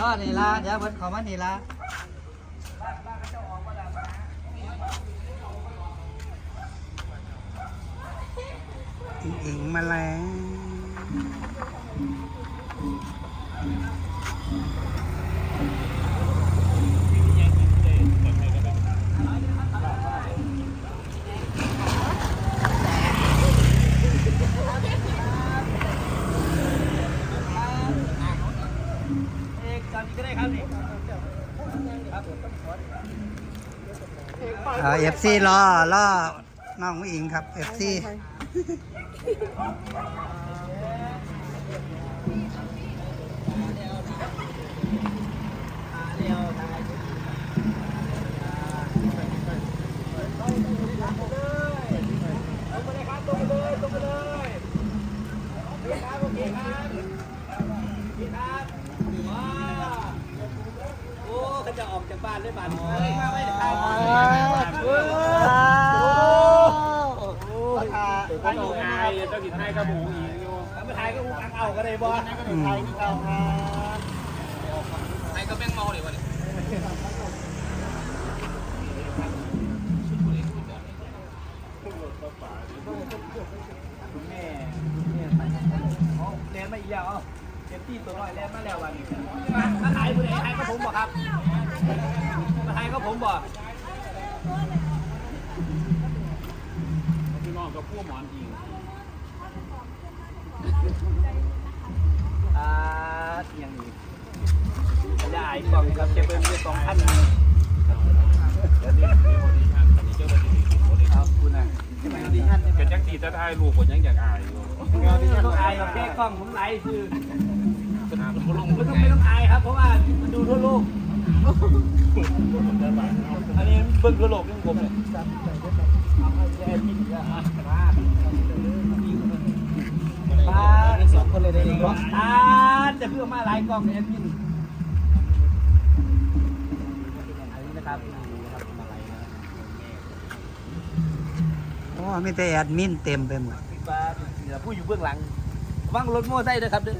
ก็นี่ละเดี๋ยวเพิ่นเขอมานี่ละอิงอิงมาแล้ว เอกจำก็ได้ครับนี่ เอาเอฟซีรอรอน้องอิงครับเอฟซีจะออกจากบ้านเลยบ้านมาไม่ได้โอ้ถ่ายอยู่ไงเจ้ากินไทยกับหมูอีกอยู่มาถ่ายก็อูกังเอาก็ได้บ่ถ่ายเอาครับไทยก็แม่งเมาเลยวะเนี่ยคุณแม่แม่เขาเรียนมาอีกแล้วเจ็บที่ตัวน้อยเรียนมาแล้ววันนี้มามาถ่ายผู้ใดถ่ายก็ผมบ่ครับมาถ่ายก็ผมบ่พี่น้องกับพวกหมอนอิง อ่าอย่างนี้ขยายกล่องครับเก็บเบิ้งด้วยสองพันครับคุณนะดีท่านเป็นจังสีจะถ่ายรูปคนยังอยากอายอยู่ต้องอายกับแก้กล้องผมไลฟ์คือมันลงไม่ต้องไม่ต้องอายครับ เพราะว่ามันดูทั่วโลกอันนี้เบิ้งทั่วโลกเรื่องผมเลย จะเพื่อมาไลฟ์กล้องแอดมินอันนี้นะครับมาไลฟ์นะโอ้มีแต่แอดมินเต็มไปหมดป้าเดี๋ยวผู้อยู่เบื้องหลังว่างรถโม่ไซค์ด้วยครับเด้อ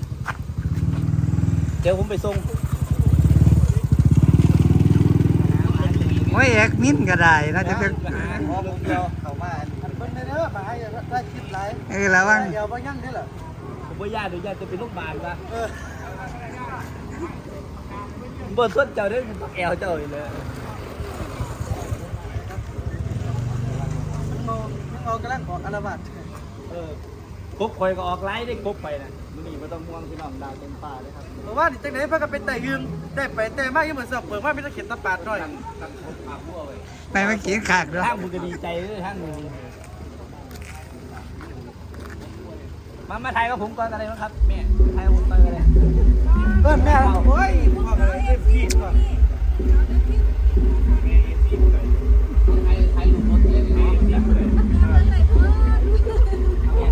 เดี๋ยวผมไปส่งโอ้ยแอดมินก็ได้นะจะเป็นพอผมเดียวเข้ามาอันเพิ่นได้เด้อมาให้ได้คลิปไลฟ์เออแล้วว่าเดียวบ่ยังนี่เหรอผมบ่ญาติเดี๋ยวญาติจะเป็นลูกบาลปะ เออบ่สนเจ้าเด้อมันต้องแอวเจ้าอยู่เลยเอากระลังของอารวาสเออคบคอยก็ออกไลฟ์ได้คบไปนะมื้อนี้บ่ต้องม่วงพี่น้องดาวเต็มฟ้าเลยครับเพราะว่าดิจังไหนเพิ่นก็เป็นแต่ยืมแต่ไปแต่มากยังเหมือนสอบเปิดว่าไม่ต้องเขียนตะปาดหน่อยตั้งตั้งครบอาบัวไว้ไปไม่กินขากด้วยทางมึงก็ดีใจเลยทางมึง มามาถ่ายกับผมก่อนอะไรนะครับแม่ถ่ายกับผมก่อนอะไรเออแม่โอ้ยพ่อก็เลยเต็มที่ก่อนถ่ายถ่ายรูปรถเองเนาะ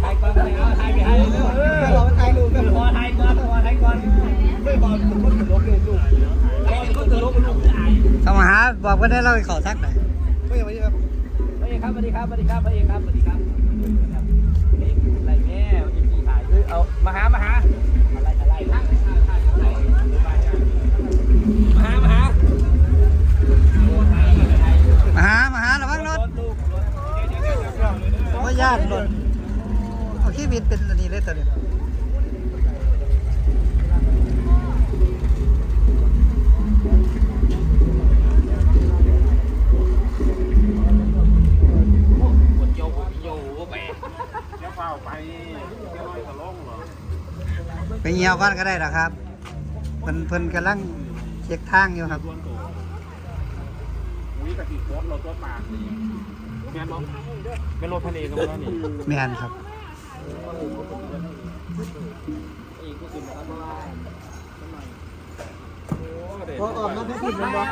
ถ่ายก่อนเลยเอาถ่ายไปให้เร็วเออเราถ่ายรูปกันพอถ่ายก่อนพอถ่ายก่อนไม่บอกถึงคนตลกเลยลูกพอคนตลกลูกจะอายสมาหาบอกว่าได้เล่าให้เขาทักหน่อยไม่ยังไม่ครับพระเอกครับสวัสดีครับสวัสดีครับพระเอกครับสวัสดีครับเอกอะไรแม่อีพีถ่ายคือเอามาหามาหาอะไรอะไรมาหามาหา มาหามาหาระวังรถว่าญาติรถเอาขี้บิดเป็นอันนี้เลย ตอนนี้คนโยโยไปแค่เฝ้าไปแค่น้อยก็ลงเหรอไปเงียวก่อนก็ได้หรอครับเพิ่นเพิ่นกำลังเช็คทางอยู่ครับส่วนตัวอุ้ยกะทิโคตรเราตัวปากนี่แม่นบ่เป็นรถทะเลกันแล้วนี่แม่นครับ อีกก็คือแบบว่าพอออกน้ำให้กินมันบอก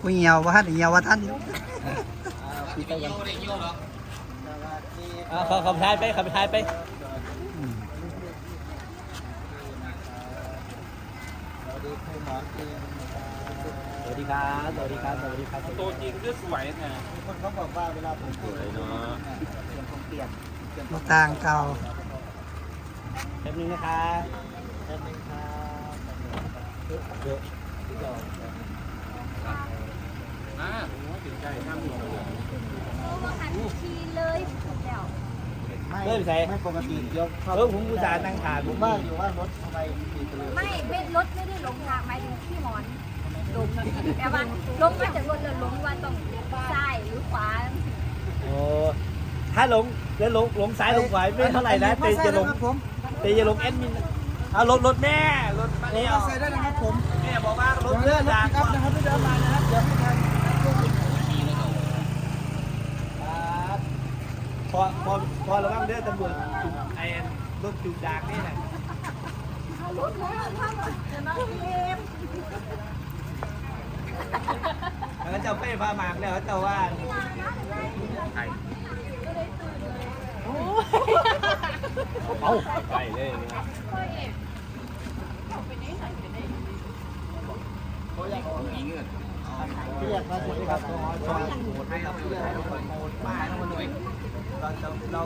ผู้เหี่ยวว่าท่านเหี่ยวว่าท่านอยู่ไปกันอ่าขอขอท้ายไปขอท้ายไปสวัสดีครับ สวัสดีครับ สวัสดีครับตัวจริงก็สวยนะคนเขาบอกว่าเวลาผมสวยเนาะเปลี่ยนผมเปลี่ยน เปลี่ยนรถต่างเก่าแป๊บนึงนะครับแป๊บนึงครับเดี๋ยวเดี๋ยวเดี๋ยวอ่าถึงใจน้ำหนึ่งโอ้มาหันทีเลยแล้วเริ่มใส่ไม่ปกติเดี๋ยวเออผมอุตส่าห์นั่งขาดผมว่าอยู่ว่ารถทำไมมีเปลือกไม่ไม่รถไม่ได้หลงทางหมายถึงที่หมอนลงแต่ว่าลงมาจากรถแล้วลงว่าต้องซ้ายหรือขวาโอ้ ถ้าหลงแล้วหลงหลงซ้ายหลงขวาไม่เท่าไหร่นะเตจะหลงเตจะหลงแอดมินเอารถรถแม่รถมาแล้วใส่ได้นะครับผมแม่บอกว่ารถเดี๋เลื่ยอวนรถจากปิกอัพนะครับไม่เดินมานะครับเดี๋ยวไม่ทันครับพอพอพอระวังเด้อตำรวจจุดไอ้รถจุดดากนี่แหละเอารถมาทำจะมาเกมแล้วเจ้าเป้พามากแล้วเจ้าว่าไทย เอาไปเลยเรียกมาสิครับตัวน้อยตัวหมดให้เราเรียกให้เราหมดมาให้เราหน่อยเราเราเรา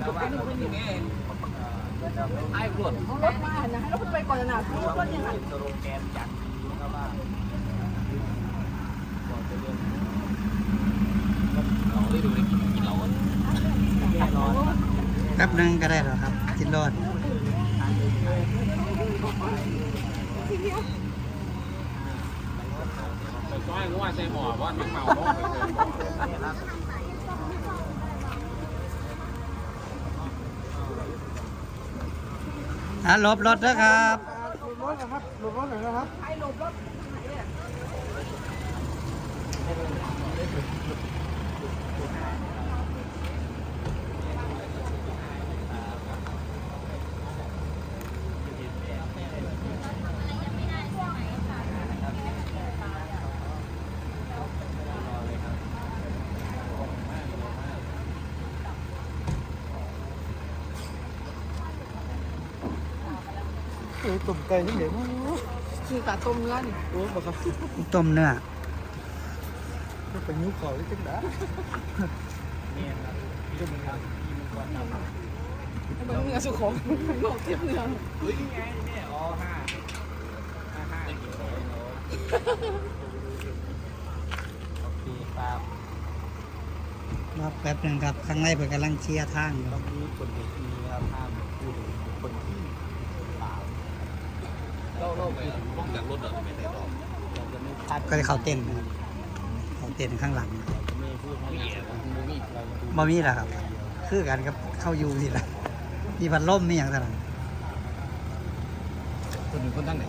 เราว่าเราเป็นยังไงไอ้รถรถมานะรถไปก่อนนะรถรถยังไงสโลแกนจังเราว่าเราได้ดูได้กินกินเรา แป๊บหนึงก็ได้หรอครับจิตรอดแต่ซ้อยว่าใส่หมอว่ามันเมาบ้องไปเลยอะหลบรถนะครับหลบรถนะครับหลบรถหน่อยนะครับเออ ตุ่มไก่นี่เดี๋ยวคือกะต้มเนื้อนี่โอ้บอกครับต้มเนื้อจะเป็นนิ้วเขาที่เป็นด้าเนี่ยครับที่มึงครับที่มึงควรทำมันเนื้อสุของโลกเทียบเนื้อเฮ้ยไงเนี่ยอ๋อห้าห้าห้าโอเคครับรอบแป๊บหนึ่งครับ ข้างในเพิ่นกำลังเชียร์ทางอยู่ตรงนี้คนเด็กมีครับห้ามพูดถึงคนที่ เราเราไปป้องกันรถเราไม่ได้หรอกเราจะไม่พลาดก็จะเข้าเต้นนะครับเข้าเต้นข้างหลังเราจะไม่พูดให้เสียมูมี่เราจะพูดบ่มีแล้วครับ คือกันกับเข้าอยู่นี่แหละมีพัดลมมีอย่างต่างคนหนึ่งคนตั้งไหน